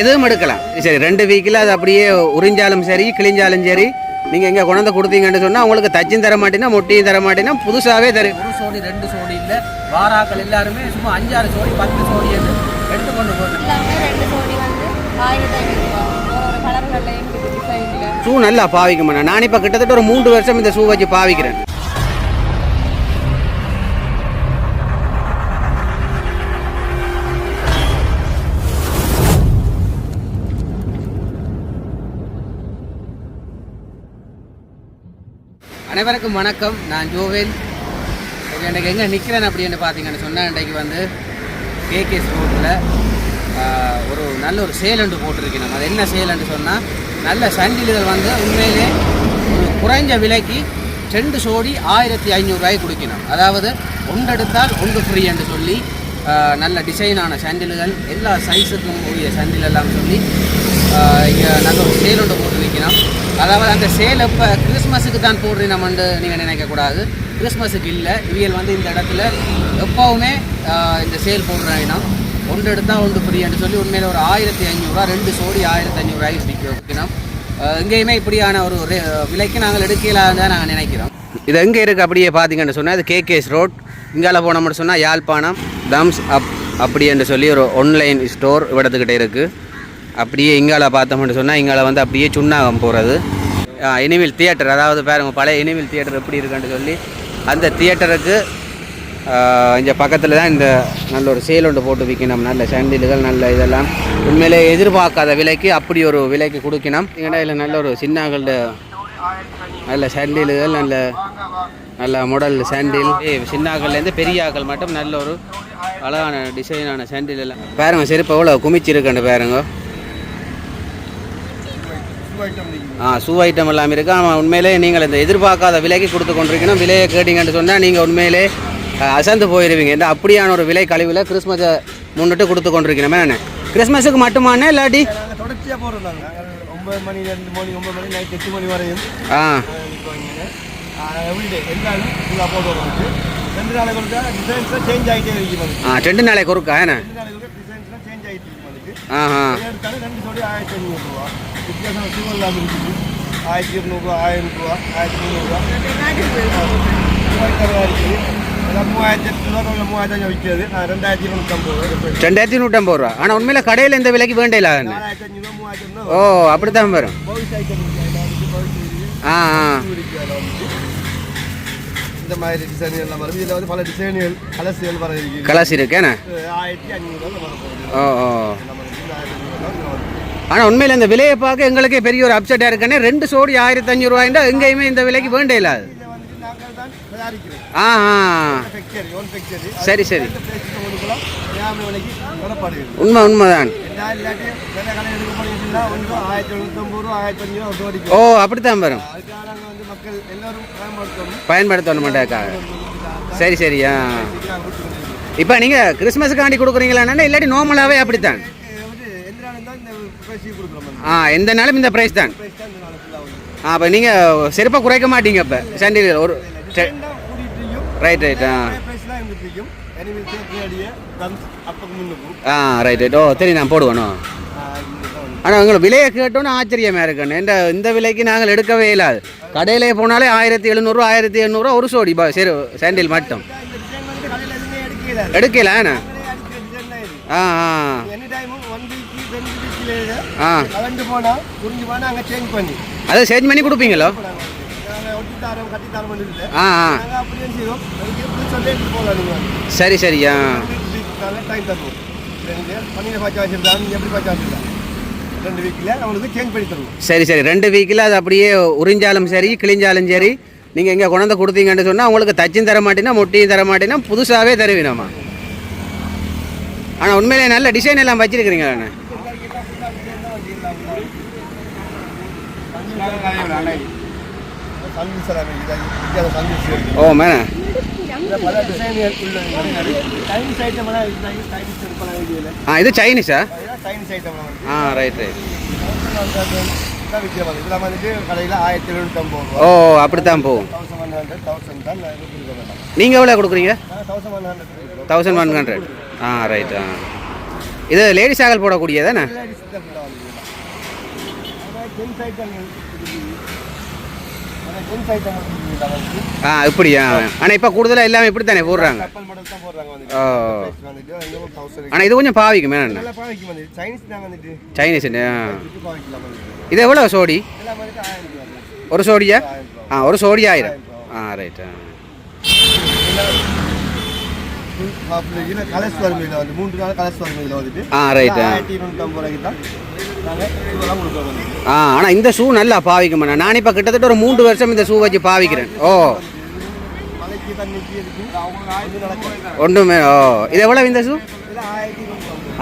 எதுவும் எடுக்கலாம். சரி ரெண்டு வீக்கில் அது அப்படியே உறிஞ்சாலும் சரி கிழிஞ்சாலும் சரி நீங்கள் எங்கே கொண்டாந்து கொடுத்தீங்கன்னு சொன்னால் உங்களுக்கு தச்சும் தர மாட்டேன்னா மொட்டியும் தர மாட்டேன்னா புதுசாகவே தரும் ஒரு சோடி ரெண்டு சோடி இல்லை. வாராக்கள் எல்லாருமே சும்மா அஞ்சாறு சோடி பத்து சோடி என்று எடுத்துக்கொண்டு போகணும். ரெண்டு சோடி வந்து ஆயிரத்தி ஒரு கலர்கள்லையும் ஷூ நல்லா பாவிக்க மாட்டேன். நான் இப்போ கிட்டத்தட்ட ஒரு மூன்று வருஷம் இந்த ஷூ வச்சு பாவிக்கிறேன். அனைவருக்கும் வணக்கம். நான் ஜோவேல். ஓகே இன்றைக்கு எங்கே நிற்கிறேன் அப்படின்னு பார்த்தீங்கன்னு சொன்னால் இன்றைக்கு வந்து கேகேஸ் ரோட்டில் ஒரு நல்ல ஒரு சேலண்டு போட்டிருக்கேன் நம்ம அது என்ன சேலண்டு சொன்னால் நல்ல சண்டில்கள் வந்து உண்மையிலே ஒரு குறைஞ்ச விலைக்கு ரெண்டு சோடி ஆயிரத்தி ஐநூறுரூவாய் கொடுக்கணும். அதாவது ஒன்றெடுத்தால் ஒன்று ஃப்ரீ என்று சொல்லி நல்ல டிசைனான சாண்டில்கள் எல்லா சைஸுக்கும் உரிய சாண்டில் எல்லாம் சொல்லி இங்கே நல்ல ஒரு சேல் ஒன்று போட்டிருக்கணும் அதாவது அந்த சேல் எப்போ கிறிஸ்மஸுக்கு தான் போடுறீனம்னு நீங்கள் நினைக்கக்கூடாது கிறிஸ்மஸுக்கு இல்லை இவியல் வந்து இந்த இடத்துல எப்போவுமே இந்த சேல் போடுறாங்கன்னா ஒன்று எடுத்தால் ஒன்று ஃப்ரீன்னு சொல்லி உண்மையில் ஒரு ஆயிரத்தி ஐநூறுரூவா ரெண்டு சோடி ஆயிரத்தி ஐநூறுரூவாய்க்கு விற்க விற்கணும் எங்கேயுமே இப்படியான ஒரு விலைக்கு நாங்கள் எடுக்கலாம் தான் நாங்கள் நினைக்கிறோம். இது எங்கே இருக்குது அப்படியே பார்த்தீங்கன்னு சொன்னால் இது கேகேஎஸ் ரோட் இங்கால போனோம்னு சொன்னால் யாழ்ப்பாணம் தம்ஸ் அப் அப்படி என்று சொல்லி ஒரு ஆன்லைன் ஸ்டோர் இடத்துக்கிட்ட இருக்குது அப்படியே இங்கால பார்த்தோம்னு சொன்னால் இங்கால வந்து அப்படியே சுண்ணாகம் போகிறது இனிமேல் தியேட்டர் அதாவது பாருங்கள் பழைய இனிமேல் தியேட்டர் எப்படி இருக்குன்னு சொல்லி அந்த தியேட்டருக்கு இங்கே பக்கத்தில் தான் இந்த நல்ல ஒரு சேல் ஒன்று போட்டு விற்கணும். நல்ல சண்டில்கள் நல்ல இதெல்லாம். உண்மையிலே எதிர்பார்க்காத விலைக்கு அப்படி ஒரு விலைக்கு கொடுக்கணும். இடையில நல்ல ஒரு சின்னாக்கள நல்ல சண்டில்கள் நல்ல நல்ல முடல் சாண்டில் சின்னாக்கள்லேருந்து பெரிய ஆக்கள் மட்டும் நல்ல ஒரு அழகான டிசைனான சாண்டில் எல்லாம். பாருங்க செருப்பு எவ்வளோ குமிச்சிருக்கேன் பாருங்க. ஆ ஷூ ஐட்டம் எல்லாம் இருக்குது ஆனால் உண்மையிலே நீங்கள் இந்த எதிர்பார்க்காத விலைக்கு கொடுத்து கொண்டிருக்கணும். விலையை கேட்டிங்கன்னு சொன்னால் நீங்கள் உண்மையிலே அசந்து போயிடுவீங்க இந்த அப்படியான ஒரு விலை கழிவில் கிறிஸ்மஸை முன்னிட்டு கொடுத்து கொண்டிருக்கணும் என்ன? கிறிஸ்மஸுக்கு மட்டுமானே இல்லாட்டி? தொடர்ச்சியாக போகிறோம் நாங்கள் ஒன்பது மணி ரெண்டு மணி ஒன்பது மணி நைட் எட்டு மணி வரையும். ஆ. ரெண்டு நாளைக்கு ஒருக்கா ஆ நாளைக்கு ஒருக்கா? என்ன? ஒருக்கா டிசைன்ஸ்லாம் சேஞ்ச் ஆகிட்டு ரெண்டு சோடி ஆயிரத்தி ஐநூறுரூவா வித்தியாசம் ஆயிரத்தி இருநூறுவா ஆயிரம் ரூபா ஆயிரத்தி முந்நூறுரூவா மூவாயிரத்தி எட்நூறுவா இல்லை மூவாயிரத்தி அஞ்சு விற்கிறது நான் ரெண்டாயிரத்தி நூற்றம்பது ரூபா ஆனால் உண்மையில் கடையில் இந்த விலைக்கு மூவாயிரத்தி ஐநூறுவா ஓ அப்படித்தான் வரும் ஆ ஆ. இந்த மாதிரி டிசைன் எல்லாம் வருது இதில் வந்து பல டிசைன்கள் கலர்ஸ்கள் வர இருக்கு இருக்கேண்ணே ஆயிரத்தி வரப்போகுது ஓ ஓ ஆனால் உண்மையில் இந்த விலையை பார்க்க எங்களுக்கே பெரிய ஒரு அப்செட்டாக இருக்குன்னு ரெண்டு சோடி ஆயிரத்தி அஞ்சூறுவாய்ண்டா எங்கேயுமே இந்த விலைக்கு வேண்டே இல்லாது சரி சரி. உண்மை உண்மைதான். ஓ அப்படித்தான் வரும். பயன்படுத்தணும். பயன்படுத்த மாட்டேக்காக சரி சரி ஆ. இப்போ நீங்கள் கிறிஸ்மஸுக்காண்டி கொடுக்குறீங்களாண்ணா இல்லாட்டி நார்மலாகவே அப்படித்தான். ஆ எந்த நாளும் இந்த ப்ரைஸ் தான் அப்போ நீங்கள் செருப்பை குறைக்க மாட்டீங்க இப்போ சாண்டில் ஒரு டிசைன் தான் கூட்டிகிட்டு இருக்கும் ரைட் ரைட் ஆ ஆ ரைட் ரைட் ஓ சரி நான் போடுவேணும் ஆனால் உங்களுக்கு விலையை கேட்டோன்னு ஆச்சரியமாக இருக்குன்னு. இந்த இந்த விலைக்கு நாங்கள் எடுக்கவே இல்லாது கடையிலே போனாலே ஆயிரத்தி எழுநூறுவா ஆயிரத்தி எண்ணூறுவா ஒரு சோடி பா சரி சாண்டில் மட்டும். எடுக்கல ஆ ஆ. ஆ. அதை சேஞ்ச் பண்ணி கொடுப்பீங்களோ? ஆ ஆ. சரி சரி ஆ. நாங்கள் டைம் தருவோம். நீங்கள் பன்னீர் பாய்ச்சா வச்சுருந்தா நீங்கள் எப்படி பாய்ச்சா வச்சுருந்தா? ரெண்டு வீக்கில் அவங்களுக்கு சேஞ்ச் பண்ணி தருவோம். சரி சரி. ரெண்டு வீக்கில் அது அப்படியே உறிஞ்சாலும் சரி கிழிஞ்சாலும் சரி நீங்கள் எங்கே கொண்டாந்து கொடுத்தீங்கன்னு சொன்னால் உங்களுக்கு தச்சும் தர மாட்டேன்னா மொட்டியும் தர மாட்டேன்னா புதுசாகவே தருவீனம்மா ஆனால் உண்மையிலே நல்ல டிசைன் எல்லாம் எல்லாம் வித்தியாச ஓ சைனீஸா சைனீஸ் ஐட்டம் எல்லாம் வந்து. ஆ ரைட் ரைட் இதெல்லாம் வந்துட்டு கடையில் ஆயிரத்தி எழுநூற்றம்பது ஓ ரூபா அப்படித்தான் போகும். தௌசண்ட் ஒன் ஹண்ட்ரட் தௌசண்ட் தான் நீங்கள் எவ்வளோ கொடுக்குறீங்க? Thousand one hundred thousand one hundred ஆ ரைட் ஆ. இது லேடிஸ் ஆகல் போடக்கூடியதானே ஜென்ஸ் ஐட்டம் ஜென்ஸ் ஐட்டம் வந்து ஆ இப்படியா? ஆனால் இப்போ கூடுதலாக எல்லாமே இப்படி தானே போடுறாங்க ஓ. ஆனால் இது கொஞ்சம் பாவிக்கும் என்ன சைனீஸ் இது எவ்வளோ சோடி. ஒரு சோடியா? ஆ ஒரு சோடி ஆயிரம். ஆ ரைட் ஆ. வரும் வந்து மூன்று நாள் வரும் வந்துட்டு ஆ ரைட் ஆ ஆயிரத்தி இருநூற்றம்பது ரூபாய்க்கு தான் நாங்கள் இதெல்லாம் கொடுக்குறோம் வந்துட்டு ஆ ஆனால் இந்த ஷூ நல்லா பாவிக்கும் நான் இப்போ கிட்டத்தட்ட ஒரு மூன்று வருஷம் இந்த ஷூ வச்சு பாவிக்கிறேன். ஓ. ஒன்றுமே ஓ. இது எவ்வளோ இந்த ஷூ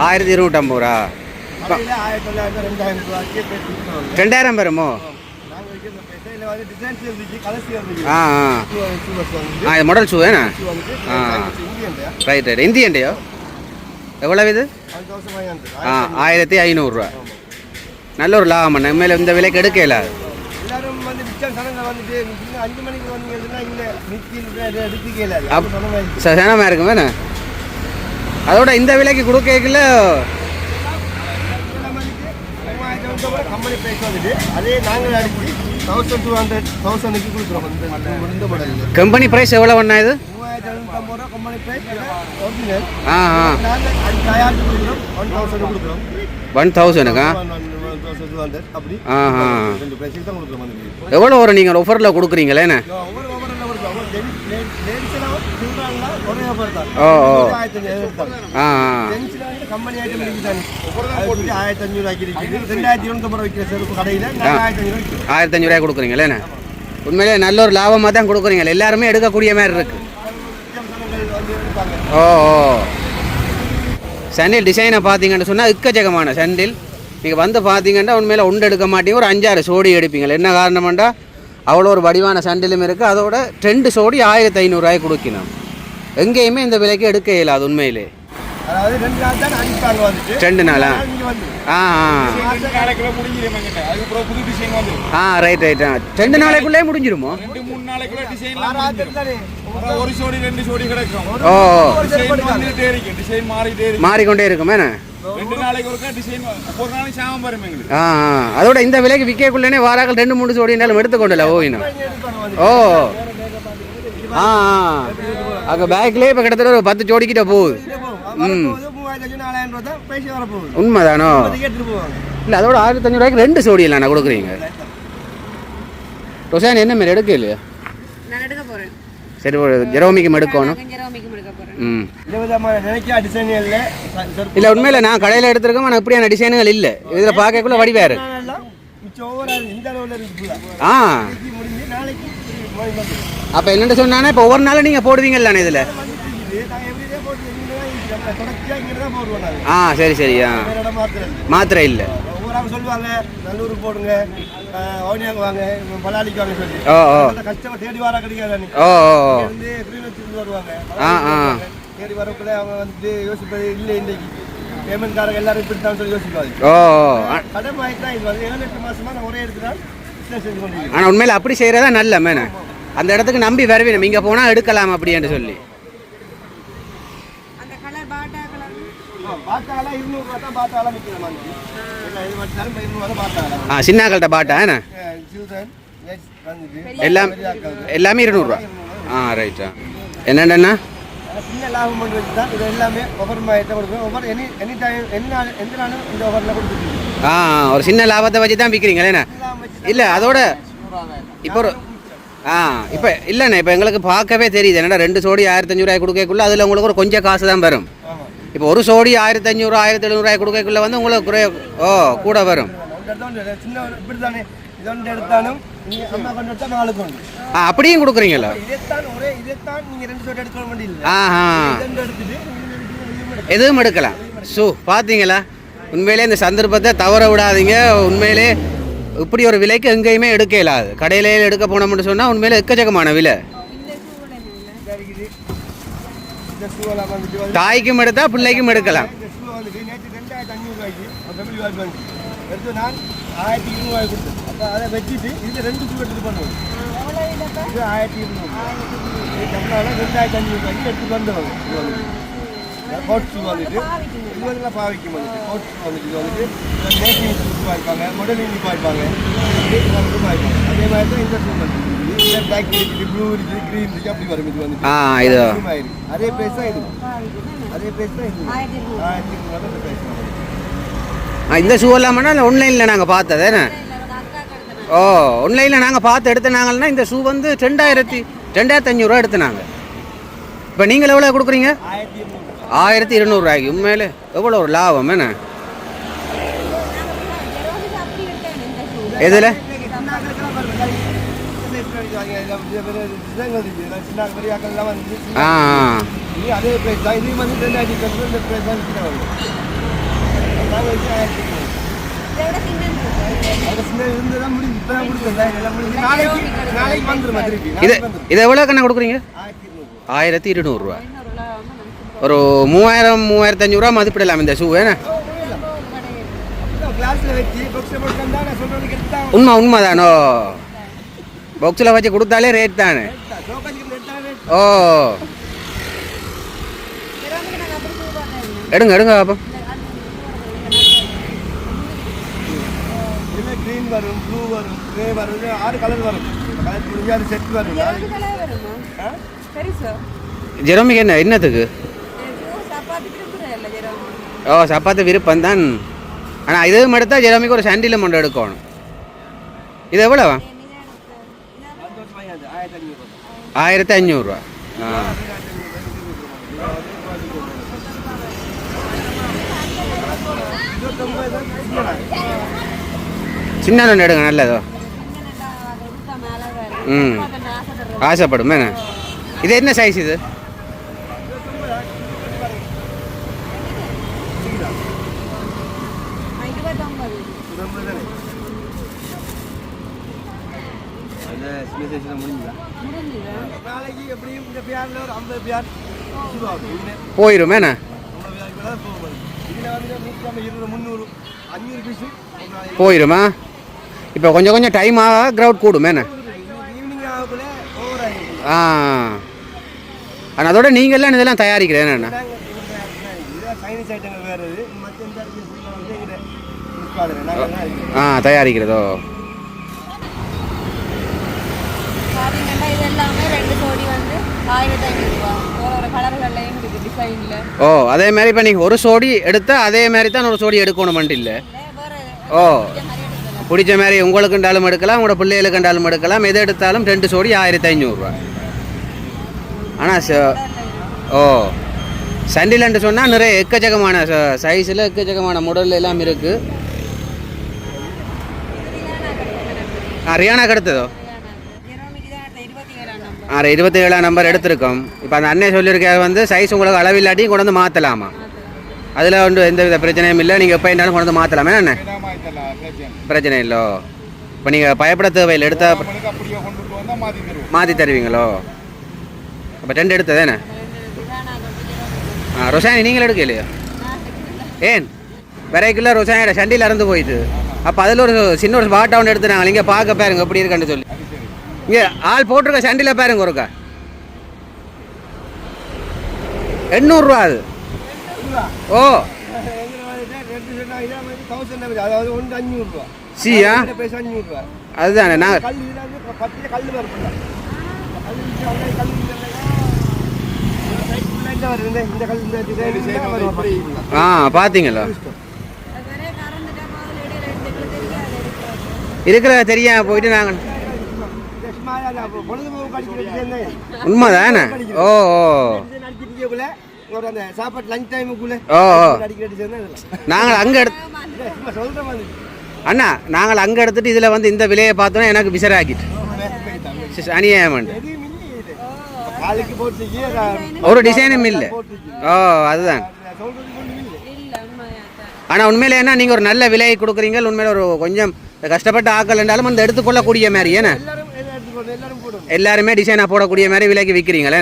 ஆயிரத்தி இருநூற்றம்பது ரூபா ரெண்டாயிரம் ரூபாய்க்கு கலர்ஸ் இருந்துச்சு ஆ இது ரைட் ரைட் இந்தியன்டையோ எவ்வளோ இது? ஒன் தௌசண்ட் ஃபைவ் ஹண்ட்ரட் ஆ ஆயிரத்தி ஐநூறுரூவா நல்ல ஒரு லாபம் அண்ணா. மேலே இந்த விலைக்கு எடுக்கல. சனமாக இருக்கும் வேணா? அதோட இந்த விலைக்கு கொடுக்கல அதே நாங்கள் அடிச்சு தௌசண்ட் டூ ஹண்ட்ரட் தௌசண்ட்க்கு கொடுக்குறோம். இந்த இந்த மாடலில் கம்பெனி ப்ரைஸ் எவ்வளோ ஒன்றா இது? ஒன் தௌசண்ட்க்கா எவ்வளோ வரும் நீங்கள் ஆஃபரில் கொடுக்குறீங்களேண்ணே கம்பெனி ஐட்டம் ஆயிரத்தி அஞ்சூறு ஆக்கி இருக்குது ரெண்டாயிரத்தி இருநூத்தம்பது ரூபா விற்கிற செருப்பு கடையில் நாங்கள் ஆயிரத்தி அஞ்சூறு ஆயிரத்தி அஞ்சூறுரூவா கொடுக்குறீங்களேண்ணே உண்மையிலே நல்ல ஒரு லாபமாக தான் கொடுக்குறீங்க எல்லாருமே எடுக்கக்கூடிய மாதிரி இருக்கு ஓ ஓ சண்டில் டிசைனை பார்த்தீங்கன்னு சொன்னால் இக்கச்சக்கமான சண்டில் நீங்கள் வந்து பார்த்தீங்கன்னா உண்மையில் ஒன்று எடுக்க மாட்டீங்க ஒரு அஞ்சாறு சோடி எடுப்பீங்க என்ன காரணம்டா அவ்வளோ ஒரு வடிவான சண்டிலும் இருக்குது அதோட ரெண்டு சோடி ஆயிரத்தி ஐநூறுரூவாய் கொடுக்கணும் எங்கேயுமே இந்த விலைக்கு எடுக்க இயலாது உண்மையிலே. அதாவது ரெண்டு நாள் ஆ ஆ. நாளைக்குள்ள முடிஞ்சிடும் அதுக்கப்புறம் புது டிசைன் வந்து ஆ ரைட் ரைட் ஆ. ரெண்டு நாளைக்குள்ளே முடிஞ்சிருமோ? ஒரு சோடி ரெண்டு சோடி கிடைக்கும். ஓ டிசைன் வந்துட்டே இருக்கு டிசைன் மாறிட்டே இருக்கு. மாறிக்கொண்டே இருக்குமே என்ன? ரெண்டு நாளைக்கு ஒருக்கா டிசைன் ஒரு நாளைக்கு சாமம் வரும் எங்களுக்கு. ஆ ஆ. அதோட இந்த விலைக்கு விற்கக்குள்ளே வாராக்கள் ரெண்டு மூணு சோடி இருந்தாலும் எடுத்துக்கொண்டல எடுப்பாங்க வந்து ஓ. ஆ ஆ. அங்கே பேக்லேயே இப்போ கிட்டத்தட்ட ஒரு பத்து ஜோடிக்கிட்ட போகுது. ம். உண்மைதானோ? இல்லை அதோட ஆயிரத்தி அஞ்சூறுவாய்க்கு ரெண்டு சோடி இல்லை நான் கொடுக்குறீங்க. ரொசான் என்ன மாரி எடுக்க இல்லையா நான் எடுக்க போறேன். சரி ஒரு ஜெரோமிக்கு எடுக்கணும் ம். இல்லை உண்மையில் நான் கடையில் எடுத்திருக்கோம் ஆனால் இப்படியான டிசைனுகள் இல்லை. இதில் பார்க்கக்குள்ள வடிவாரு ஆ. இன்னைக்கு முடிஞ்சு நாளைக்கு மணி வந்து அப்போ என்னென்னு சொன்னானே இப்போ ஒவ்வொரு நாளும் நீங்கள் இதில்? தான் போடுவோம் நாங்கள் ஆ சரி சரி ஆ. மாத்திரை இல்லை. போடுங்க. ஓனியாங்க வாங்க பலாலிக்கு வாங்க சொல்லி. கஸ்டமர் தேடி வரா கிடைக்காது. வந்து கிரீனத்துக்கு வருவாங்க. தேடி வரக்குள்ள அவங்க வந்து யோசிப்பது இல்லை இன்னைக்கு. பேமெண்ட் காரங்க எல்லாரும் இப்படி தான் சொல்லி யோசிப்பாங்க. கடன் தான் இது வந்து ஏழு எட்டு மாசமா நான் ஒரே இடத்துல ஆனால் உண்மையில் அப்படி செய்கிறதா நல்ல மேனே. அந்த இடத்துக்கு நம்பி வருவீங்க இங்கே போனால் எடுக்கலாம் அப்படின்னு சொல்லி அந்த கலர் பாட்டா கலர் பாட்டாலாம் இருநூறுவா தான் பாட்டாலாம் விற்கிற மாதிரி. இல்லை இது மட்டும் இருநூறுவா தான் பாட்டாலாம் ஆ சின்னாக்கள்கிட்ட பாட்டா என்ன? சில்ட்ரன் எல்லாம் எல்லாமே இருநூறுவா ஆ ரைட்டா என்னென்னா சின்ன லாபம் பண்ணி வச்சு தான் இது எல்லாமே ஒவ்வொரு மாதத்தை கொடுக்குறோம். ஒவ்வொரு எனி எனி டைம் நாள் எந்த நாளும் இந்த ஒவ்வொருல கொடுத்துருக்கோம் ஆ ஒரு சின்ன லாபத்தை வச்சு தான் விற்கிறீங்களே என்ன? இல்லை அதோட இப்போ ஒரு ஆ இப்போ இல்லைண்ணே இப்போ எங்களுக்கு பார்க்கவே தெரியுது. என்னடா ரெண்டு சோடி ஆயிரத்தி அஞ்சூறுவாய் கொடுக்கக்குள்ள அதில் உங்களுக்கு ஒரு கொஞ்சம் காசு தான் வரும். இப்போ ஒரு சோடி ஆயிரத்தி அஞ்சூறு ஆயிரத்தி எழுநூறுவாய் கொடுக்கக்குள்ள வந்து உங்களுக்கு குறைய ஓ கூட வரும். ஆ அப்படியும் கொடுக்குறீங்களா எதுவும் எடுக்கலாம் ஸோ பார்த்தீங்களா உண்மையிலே இந்த சந்தர்ப்பத்தை தவற விடாதீங்க. உண்மையிலே இப்படி ஒரு விலைக்கு எங்கேயுமே எடுக்க இயலாது கடையிலே எடுக்க போனோம்னு சொன்னால் உண்மையிலே எக்கச்சக்கமான விலை இதா இருக்குது. இந்த ஷூவெல்லாம் வந்துட்டு வந்து தாய்க்கும் எடுத்தா பிள்ளைக்கும் எடுக்கலாம். வந்துட்டு நேற்று ரெண்டாயிரத்தி எடுத்து நான் ஆயிரத்தி இருநூறுவாய் அப்போ அதை வச்சுட்டு இதில் ரெண்டு ஷூ பண்ணுவோம் இது ஆயிரத்தி இருநூறு. ரெண்டாயிரத்தி அஞ்சூறு ரூபாய்க்கு வந்தவங்க வந்துட்டு கோட் ஷூ வந்துட்டு இது வந்து பாவிக்கும் வந்துட்டு கோட் ஷூ வந்துட்டு இது வந்துட்டு ஷூ பாய்ப்பாங்க பாய்ப்பாங்க அதே மாதிரி தான் இந்த ஷூ பிளாக் இருக்குது ப்ளூ இருக்குது க்ரீன் இருக்குது அப்படி வரும் இது வந்துட்டு ஆ இது. அதே பிரைஸ் தான் இது அதே பிரைஸ் தான் இது ஆயிரத்தி இருநூறு. ஆயிரத்தி இருநூறு அந்த பிரைஸ் தான் ஆ, இந்த ஷூ எல்லாமன்னா ஆன்லைனில் நாங்கள் பார்த்தது என்ன ஓ ஆன்லைனில் நாங்கள் பார்த்து எடுத்துனாங்கன்னா இந்த ஷூ வந்து ரெண்டாயிரத்தி ரெண்டாயிரத்தி அஞ்சூறுரூவா எடுத்துனாங்க இப்போ நீங்கள் எவ்வளோ கொடுக்குறீங்க ஆயிரத்தி இருநூறுவாய்க்கு உண்மையிலே எவ்வளோ ஒரு லாபம் என்ன எதில் ஆ அதே பிரைஸ் தான் இது வந்து ரெண்டாயிரத்தி இந்த பிரைஸ் தான் கிட்ட வரும் எவ்வளோ கண்ணா கொடுக்குறீங்க ஆயிரத்தி இருநூறுவா ஒரு மூவாயிரம் மூவாயிரத்தி அஞ்சூறுவா மதிப்பிடலாம் இந்த ஷூ வேணா உண்மை உண்மைதானோ பாக்ஸில் வச்சு கொடுத்தாலே ரேட் தானே? ஓ. எடுங்க எடுங்க அப்போ. க்ரீன் வரும் ப்ளூ வரும் க்ரே வரும் ஆறு கலர் வரும். கலர் முடிஞ்சு அது செட் வரும். ஜெரோமிக்கு என்ன என்னத்துக்கு? ஓ சப்பாத்து விருப்பம் தான் ஆனால் இது மட்டும் தான் ஜெரோமிக்கு ஒரு சண்டில் மண்டை எடுக்கணும். இது எவ்வளோவா சந்தோஷமா அது ஆயிரத்தி ആയിരത്തി ஆயிரத்தி രൂപ. ആ. சின்ன ஒன்று எடுங்க நல்லதோ ம் ஆசைப்படும் என்ன இது என்ன சைஸ் இது அந்த சின்ன சைஸ்ல முடிஞ்சுதா? நாளைக்கு எப்படியும் இந்த பியாரில் ஒரு ஐம்பது பியார் போயிரும் என்ன? ஐம்பது பியாருக்கு மேலே போகும் இதில் வந்து நூற்றி ஐம்பது இருபது முந்நூறு அஞ்சூறு பீஸு போயிருமா? இப்போ கொஞ்சம் கொஞ்சம் டைம் ஆக க்ரௌட் கூடும் என்ன? ஈவினிங் ஆகக்குள்ள ஓவர் ஆகிடும் ஆ. ஆனால் அதோட நீங்கள் எல்லாம் இதெல்லாம் தயாரிக்கிறேன் என்ன? இதுதான் சைனீஸ் ஐட்டங்கள் வேறு இது மற்ற இந்த இடத்துல ஃபுல்லாக வந்து எங்கிட்ட ஃப்ளிப்கார்ட்டில் நாங்கள் தான் இருக்கோம் ஆ தயாரிக்கிறதோ பார்த்தீங்கன்னா இது எல்லாமே ரெண்டு ஜோடி வந்து ஆயிரத்தி ஐநூறுரூவா ஒரு ஒரு கலர்கள்லையும் இருக்குது டிசைனில் ஓ அதே மாதிரி இப்போ நீங்கள் ஒரு சோடி எடுத்தால் அதே மாதிரி தான் ஒரு சோடி எடுக்கணும் இல்லை? ஓ பிடிச்ச மாதிரி உங்களுக்கு கண்டாலும் எடுக்கலாம் உங்களோட பிள்ளைகளுக்கு கண்டாலும் எடுக்கலாம். எது எடுத்தாலும் ரெண்டு சோடி ஆயிரத்தி ஐநூறுரூவா ஆனால் ஓ சண்டிலன்ட்டு சொன்னால் நிறைய எக்கச்சக்கமான சைஸில் எக்கச்சக்கமான மாடல் எல்லாம் இருக்குது ஆ ரியானா கிடைத்ததோ ஜெரோமிக்கு தான் அடுத்த இருபத்தி ஏழாம் இருபத்தி ஏழாம் நம்பர் எடுத்திருக்கோம். இப்போ அந்த அண்ணன் சொல்லியிருக்க வந்து சைஸ் உங்களுக்கு அளவில்லாட்டியும் கொண்டு வந்து மாற்றலாமா அதில் ஒன்று எந்த வித பிரச்சனையும் இல்லை. நீங்கள் எப்போ இருந்தாலும் கொண்டு வந்து மாற்றலாமே என்ன? பிரச்சனை இல்லோ. இல்லை இப்போ நீங்கள் பயப்பட தேவையில் எடுத்தால் மாற்றி தருவீங்களோ? அப்போ ரெண்டு என்ன? ஆ ரொசானி எடுக்க எடுக்கலையோ? ஏன்? விரைக்குள்ள ரொசானியோட சண்டியில் இறந்து போயிட்டு. அப்போ அதில் ஒரு சின்ன ஒரு ஸ்பாட் ஒன்று எடுத்துனாங்க இங்கே பார்க்க பாருங்க. எப்படி இருக்கான்னு சொல்லி. இங்கே ஆள் போட்டிருக்க சண்டியில் பாருங்க ஒருக்கா. எண்ணூறுரூவா அது. ஓ. தௌசண்ட் அதாவது சியா? அதுதானே நாங்கள் இந்த ஆ பார்த்தீங்களா இருக்கிற வரை போயிட்டு நாங்கள் உண்மைதானே? ஓ ஓ. சாப்பாடு லஞ்ச் டைமுக்குள்ள நாங்கள் அங்கே எடுத்து சொல்கிற மாதிரி. அண்ணா நாங்கள் அங்கே எடுத்துட்டு இதில் வந்து இந்த விலையை பார்த்தோன்னா எனக்கு விசராக்கிட்டு. போட்டு ஒரு டிசைனும் இல்லை. ஓ அதுதான். ஆனால் உண்மையில என்ன நீங்கள் ஒரு நல்ல விலையை கொடுக்குறீங்க உண்மையில ஒரு கொஞ்சம் கஷ்டப்பட்டு ஆக்கள் என்றாலும் அந்த எடுத்துக்கொள்ளக்கூடிய மாதிரி ஏன்னா? எல்லாரும் டிசைனாக போடக்கூடிய மாதிரி விலைக்கு விற்கிறீங்களே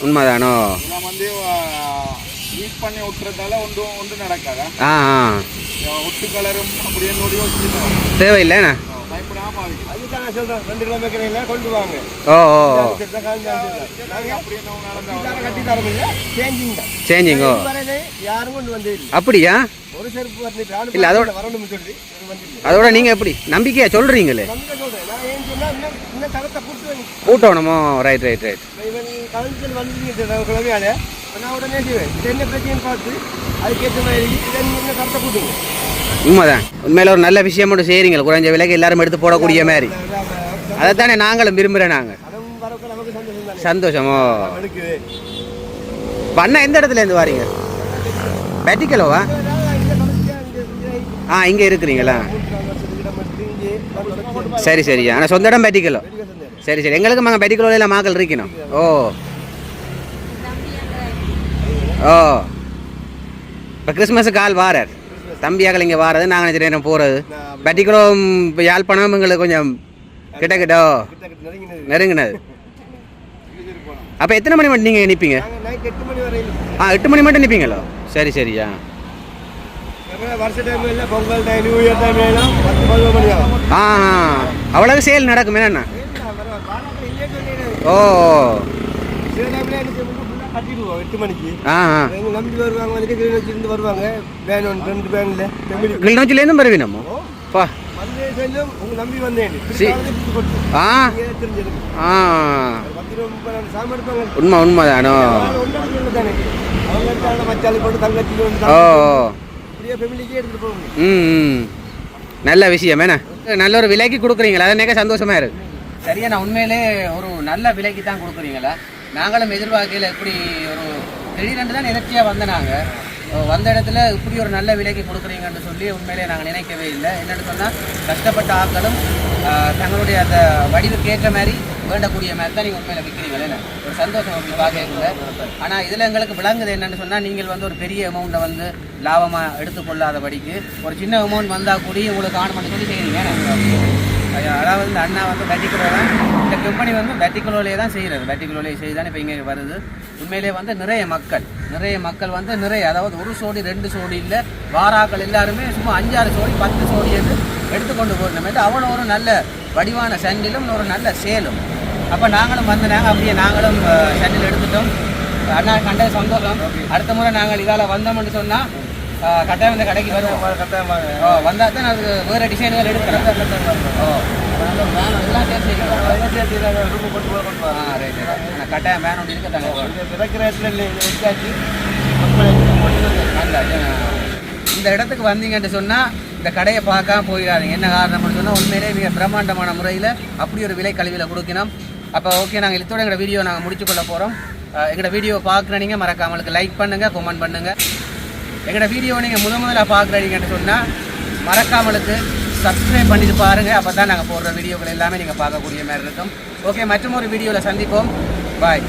உண்மைதானோ? பண்ணி விட்டுறதால ஒன்றும் ஒன்றும் நடக்காதா? ஆ ஆ. ஒட்டு கலரும் தேவையில்லைண்ணா அதுதான் சொல்றேன் ரெண்டு கிலோ மேக்கரையில கொண்டு வாங்க ஓ ஓ கட்டி சேஞ்சிங் தான் யாரும் கொண்டு வந்து அப்படியா? ஒரு செருப்பு வந்துட்டு இல்ல, அதோட- வரணும்னு சொல்லி அதோட நீங்கள் எப்படி? நம்பிக்கையா சொல்கிறீங்களே சொல்றேன் கூட்டணுமோ? ரைட் ரைட் ரைட் கலந்து வந்து வந்துட்டு கிளம்பியாலே நான் உடனே செய்வேன் இது என்ன பிரச்சனைன்னு பார்த்து அதுக்கேற்ற மாதிரி இதை நீங்க இன்னும் தரத்தை கூட்டுங்க உண்மைதான். உண்மையில ஒரு நல்ல விஷயம் மட்டும் செய்கிறீங்க குறைஞ்ச விலைக்கு எல்லாரும் எடுத்து போடக்கூடிய மாதிரி. அதைத்தானே நாங்களும் விரும்புகிறேன் நாங்கள் சந்தோஷம் அண்ணா எந்த இடத்துல இருந்து வாரீங்க? பேட்டிக்கலோவா ஆ இங்கே இருக்கிறீங்களா? சரி சரி. ஆனால் சொந்த இடம் பேட்டிக்கலோ சரி சரி. எங்களுக்கு நாங்கள் பேட்டிக்கலோல எல்லாம் மாக்கள் இருக்கணும். ஓ. ஓ. இப்போ கிறிஸ்மஸுக்கு ஆள் வாரார். தம்பியாக்கள் இங்கே வாரது நாங்கள் நினைச்ச நேரம் போகிறது பேட்டிக்கலோ இப்போ யாழ்ப்பாணம் எங்களுக்கு கொஞ்சம் கிட்ட கிட்ட நெருங்கினது. அப்போ எத்தனை மணி மட்டும் நீங்கள் நிற்பீங்க ஆ எட்டு மணி மட்டும் நிற்பீங்களோ சரி சரியா ஆ. அவ்வளவு சேல் நடக்கும் என்னண்ணா ஓ கட்டிடுவோம் எட்டு மணிக்கு. ஆ ஆ. எங்க நம்பி வருவாங்க வந்துட்டு கிளிநொச்சி இருந்து வருவாங்க. வேன் ஒன்று ரெண்டு வேனில் ஃபேமிலி கிளிநொச்சிலேருந்து வருவீனமோ பா. வந்து செல்லும் உங்க நம்பி வந்தேன். ஆ. ஆ. உண்மை உண்மைதானோ ஒன்றாக தானே. மச்சாலி போட்டு தங்கச்சி வந்து ஓ. ம் ம். நல்ல விஷயம் என்ன? நல்ல ஒரு விலைக்கு கொடுக்குறீங்களா? அது எனக்கு சந்தோஷமா இருக்கு? சரியா நான் உண்மையிலே ஒரு நல்ல விலைக்கு தான் கொடுக்குறீங்களா? நாங்களும் எதிர்பார்க்கையில் இப்படி ஒரு திடீரென்று தான் எதிர்ச்சியாக வந்த நாங்கள் வந்த இடத்துல இப்படி ஒரு நல்ல விலைக்கு கொடுக்குறீங்கன்னு சொல்லி உண்மையிலே நாங்கள் நினைக்கவே இல்லை. என்னென்னு சொன்னால் கஷ்டப்பட்ட ஆட்களும் தங்களுடைய அந்த வடிவுக்கு ஏற்ற மாதிரி வேண்டக்கூடிய மாதிரி தான் நீங்கள் உண்மையில் விற்கிறீங்களே ஒரு சந்தோஷம் அப்படி பார்க்கல ஆனால் இதில் எங்களுக்கு விளங்குது என்னென்னு சொன்னால் நீங்கள் வந்து ஒரு பெரிய அமௌண்ட்டை வந்து லாபமாக எடுத்துக்கொள்ளாதபடிக்கு ஒரு சின்ன அமௌண்ட் வந்தால் கூடி உங்களுக்கு ஆன் பண்ண சொல்லி செய்கிறீங்க அதாவது இந்த அண்ணா வந்து பேட்டிக்குலோ தான் இந்த கம்பெனி வந்து பேட்டிக்குலோலே தான் செய்கிறது பேட்டிக்குலோலே செய்து தான் இப்போ இங்கே வருது. உண்மையிலே வந்து நிறைய மக்கள் நிறைய மக்கள் வந்து நிறைய அதாவது ஒரு சோடி ரெண்டு சோடி இல்லை வாராக்கள் எல்லாருமே சும்மா அஞ்சாறு சோடி பத்து சோடி என்று எடுத்துக்கொண்டு போகணும் அவ்வளோ ஒரு நல்ல வடிவான சண்டிலும் ஒரு நல்ல சேலும். அப்போ நாங்களும் வந்து நாங்கள் அப்படியே நாங்களும் சண்டில் எடுத்துட்டோம். அண்ணா கண்ட சந்தோஷம். அடுத்த முறை நாங்கள் இதால் வந்தோம்னு சொன்னால் கட்டாயம் இந்த கடைக்கு வருவோம். கட்டாயம் ஓ வந்தால் தான் அது வேறு டிசைன்கள் எடுக்கிறோம் ஓ கட்டாயம் வேன் ஒன்று இருக்க தாங்க கிடைக்கிற இடத்துல இல்லை இதை வச்சாச்சு. நல்ல, அஹ், இந்த இடத்துக்கு வந்தீங்கன்னு சொன்னால் இந்த கடையை பார்க்காம போயிடாதீங்க. என்ன காரணம்னு சொன்னால் உண்மையிலே மிக பிரம்மாண்டமான முறையில் அப்படி ஒரு விலை கல்வியில் கொடுக்கணும். அப்போ ஓகே நாங்கள் இதோட எங்களோட வீடியோ நாங்கள் முடிச்சுக்கொள்ள போகிறோம் எங்களோட வீடியோ பார்க்குற நீங்கள் மறக்காமலுக்கு லைக் பண்ணுங்கள் கமெண்ட் பண்ணுங்கள் எங்களோட வீடியோ நீங்கள் முத முதல்ல பார்க்குறீங்கன்னு சொன்னால் மறக்காமலுக்கு சப்ஸ்கிரைப் பண்ணிட்டு பாருங்கள் அப்போ தான் நாங்கள் போடுற வீடியோக்கள் எல்லாமே நீங்கள் பார்க்கக்கூடிய மாதிரி இருக்கும். ஓகே மற்றும் ஒரு வீடியோவில் சந்திப்போம். பாய்